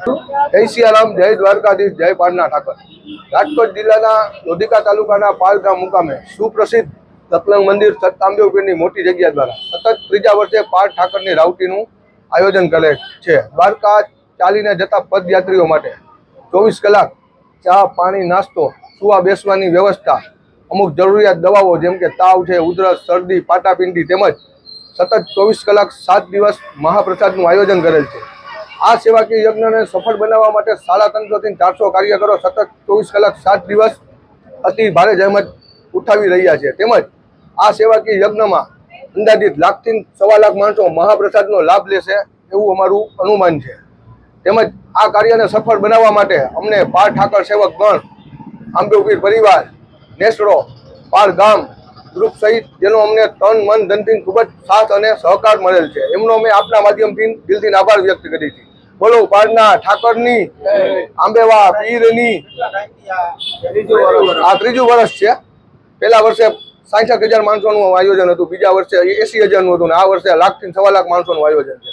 જય સિયારામ જય દ્વારકાધીશ, જય પાડના ઠાકર. રાજકોટ જિલ્લાના લોધિકા તાલુકાના પાલગામ મુકામે સુપ્રસિદ્ધ સતલંગ મંદિર સત્તાંબે પીરની મોટી જગ્યા દ્વારા સતત ત્રીજા વર્ષે પાલ ઠાકરની રાવટીનું આયોજન કરે છે. દ્વારકા ચાલીને જતા પદયાત્રીઓ માટે ચોવીસ કલાક ચા, પાણી, નાસ્તો, સુવા બેસવાની વ્યવસ્થા, અમુક જરૂરિયાત દવાઓ જેમ કે તાવ છે, ઉધરસ, શરદી, પાટાપિંડી તેમજ સતત ચોવીસ કલાક સાત દિવસ મહાપ્રસાદનું આયોજન કરેલ છે. આ સેવાકીય યજ્ઞને સફળ બનાવવા માટે સાડા ત્રણસોથી ચારસો કાર્યકરો સતત ચોવીસ કલાક સાત દિવસ અતિ ભારે જહેમત ઉઠાવી રહ્યા છે. તેમજ આ સેવાકીય યજ્ઞમાં અંદાજિત લાખથી સવા લાખ માણસો મહાપ્રસાદનો લાભ લેશે એવું અમારું અનુમાન છે. તેમજ આ કાર્યને સફળ બનાવવા માટે અમને પાર ઠાકર સેવક ગણ આંબેપીર પરિવાર, નેસડો, પાર ગામ, ગ્રુપ સહિત જેનો અમને તન, મન, ધનથી ખૂબ જ સાથ અને સહકાર મળેલ છે. એમનો અમે આપના માધ્યમથી દિલથી આભાર વ્યક્ત કરી છે બોલો પાડના ઠાકરની આંબેવા પીરની આ ત્રીજું વર્ષ છે. પહેલા વર્ષે સાઠ હજાર માણસોનું આયોજન હતું, બીજા વર્ષે એસી હજારનું હતું આ વર્ષે લાખથી સવા લાખ માણસોનું આયોજન છે.